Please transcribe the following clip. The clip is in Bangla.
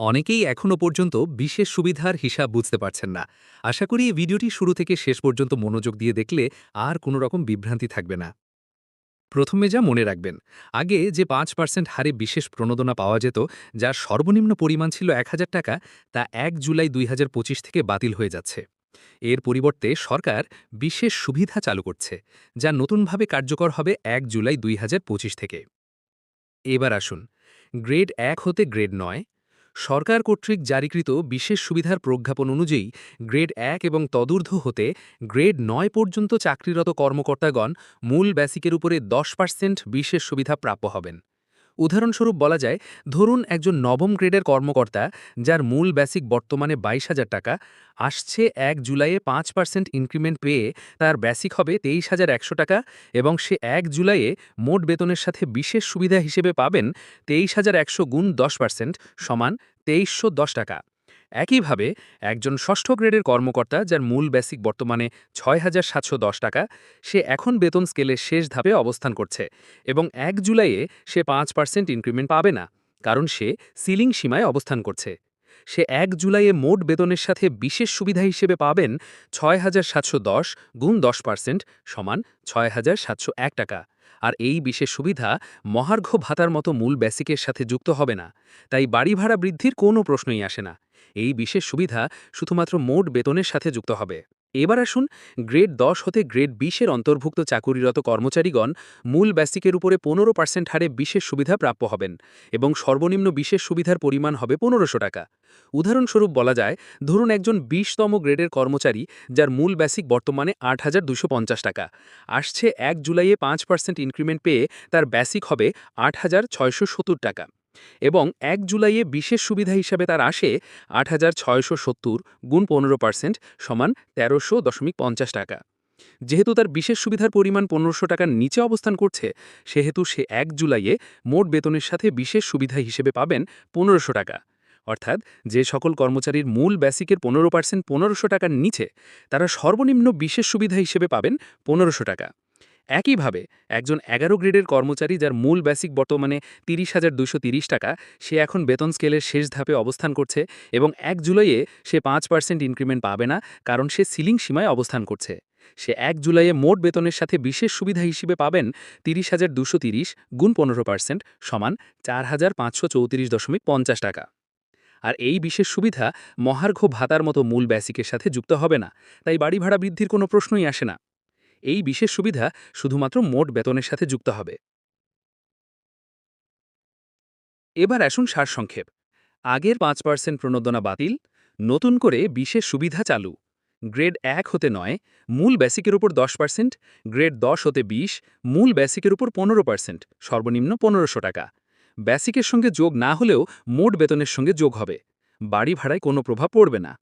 অনেকেই এখনও পর্যন্ত বিশেষ সুবিধার হিসাব বুঝতে পারছেন না। আশা করি এই ভিডিওটি শুরু থেকে শেষ পর্যন্ত মনোযোগ দিয়ে দেখলে আর কোনো রকম বিভ্রান্তি থাকবে না। প্রথমে যা মনে রাখবেন, আগে যে পাঁচ পার্সেন্ট হারে বিশেষ প্রণোদনা পাওয়া যেত, যার সর্বনিম্ন পরিমাণ ছিল এক হাজার টাকা, তা এক জুলাই দুই হাজার পঁচিশ থেকে বাতিল হয়ে যাচ্ছে। এর পরিবর্তে সরকার বিশেষ সুবিধা চালু করছে, যা নতুনভাবে কার্যকর হবে এক জুলাই দুই হাজার পঁচিশ থেকে। এবার আসুন, গ্রেড এক হতে গ্রেড নয় সরকার কর্তৃক জারিকৃত বিশেষ সুবিধার প্রজ্ঞাপন অনুযায়ী গ্রেড এক এবং তদূর্ধ্ব হতে গ্রেড নয় পর্যন্ত চাকরিরত কর্মকর্তাগণ মূল বেসিকের উপরে দশ পার্সেন্ট বিশেষ সুবিধা প্রাপ্য হবেন। উদাহরণস্বরূপ বলা যায়, ধরুন একজন নবম গ্রেডের কর্মকর্তা, যার মূল বেসিক বর্তমানে বাইশ হাজার টাকা, আসছে এক জুলাইয়ে পাঁচ পার্সেন্ট ইনক্রিমেন্ট পেয়ে তার বেসিক হবে তেইশ হাজার একশো টাকা এবং সে এক জুলাইয়ে মোট বেতনের সাথে বিশেষ সুবিধা হিসেবে পাবেন তেইশ হাজার একশো গুণ দশ পার্সেন্ট সমান তেইশশো দশ টাকা। একইভাবে একজন ষষ্ঠ গ্রেডের কর্মকর্তা, যার মূল বেসিক বর্তমানে ছয় হাজার সাতশো দশ টাকা, সে এখন বেতন স্কেলের শেষ ধাপে অবস্থান করছে এবং এক জুলাইয়ে সে পাঁচ পার্সেন্ট ইনক্রিমেন্ট পাবে না, কারণ সে সিলিং সীমায় অবস্থান করছে। সে এক জুলাইয়ে মোট বেতনের সাথে বিশেষ সুবিধা হিসেবে পাবেন ছয় হাজার সাতশো দশ গুণ দশ পার্সেন্ট সমান ছয় হাজার সাতশো এক টাকা। আর এই বিশেষ সুবিধা মহার্ঘ ভাতার মতো মূল বেসিকের সাথে যুক্ত হবে না, তাই বাড়ি ভাড়া বৃদ্ধির কোনো প্রশ্নই আসে না। এই বিশেষ সুবিধা শুধুমাত্র মোট বেতনের সাথে যুক্ত হবে। এবার আসুন, গ্রেড দশ হতে গ্রেড বিশের অন্তর্ভুক্ত চাকুরিরত কর্মচারীগণ মূল ব্যাসিকের উপরে পনেরো পার্সেন্ট হারে বিশেষ সুবিধা প্রাপ্য হবেন এবং সর্বনিম্ন বিশেষ সুবিধার পরিমাণ হবে পনেরোশো টাকা। উদাহরণস্বরূপ বলা যায়, ধরুন একজন বিশতম গ্রেডের কর্মচারী যার মূল ব্যাসিক বর্তমানে আট হাজার দুশো পঞ্চাশ টাকা। আসছে এক জুলাইয়ে পাঁচ পার্সেন্ট ইনক্রিমেন্ট পেয়ে তার ব্যাসিক হবে আট হাজার ছয়শো সত্তর টাকা। এবং এক জুলাইয়ে বিশেষ সুবিধা হিসাবে তার আসে আট হাজার ছয়শো সত্তর গুণ পনেরো পার্সেন্ট সমান তেরোশো দশমিক পঞ্চাশ টাকা। যেহেতু তার বিশেষ সুবিধার পরিমাণ পনেরোশো টাকার নিচে অবস্থান করছে, সেহেতু সে এক জুলাইয়ে মোট বেতনের সাথে বিশেষ সুবিধা হিসেবে পাবেন পনেরোশো টাকা। অর্থাৎ যে সকল কর্মচারীর মূল বেসিকের পনেরো পার্সেন্ট পনেরোশো টাকার নিচে, তারা সর্বনিম্ন বিশেষ সুবিধা হিসেবে পাবেন পনেরোশো টাকা। একইভাবে একজন এগারো গ্রেডের কর্মচারী যার মূল বেসিক বর্তমানে তিরিশ হাজার দুশো টাকা, সে এখন বেতন স্কেলের শেষ ধাপে অবস্থান করছে এবং এক জুলাইয়ে সে পাঁচ পার্সেন্ট ইনক্রিমেন্ট পাবে না কারণ সে সিলিং সীমায় অবস্থান করছে। সে এক জুলাইয়ে মোট বেতনের সাথে বিশেষ সুবিধা হিসেবে পাবেন তিরিশ হাজার দুশো তিরিশ গুণ পনেরো পার্সেন্ট সমান চার হাজার পাঁচশো চৌত্রিশ দশমিক পঞ্চাশ টাকা। আর এই বিশেষ সুবিধা মহার্ঘ ভাতার মতো মূল বেসিকের সাথে যুক্ত হবে না, তাই বাড়ি ভাড়া বৃদ্ধির কোনো প্রশ্নই আসে না। এই বিশেষ সুবিধা শুধুমাত্র মোট বেতনের সাথে যুক্ত হবে। এবার আসুন সারসংক্ষেপ আগের পাঁচ পার্সেন্ট প্রণোদনা বাতিল, নতুন করে বিশেষ সুবিধা চালু। গ্রেড এক হতে নয়, মূল বেসিকের উপর দশ পার্সেন্ট, গ্রেড দশ হতে বিশ, মূল বেসিকের উপর পনেরো পার্সেন্ট, সর্বনিম্ন পনেরোশো টাকা। বেসিকের সঙ্গে যোগ না হলেও মোট বেতনের সঙ্গে যোগ হবে। বাড়ি ভাড়ায় কোনো প্রভাব পড়বে না।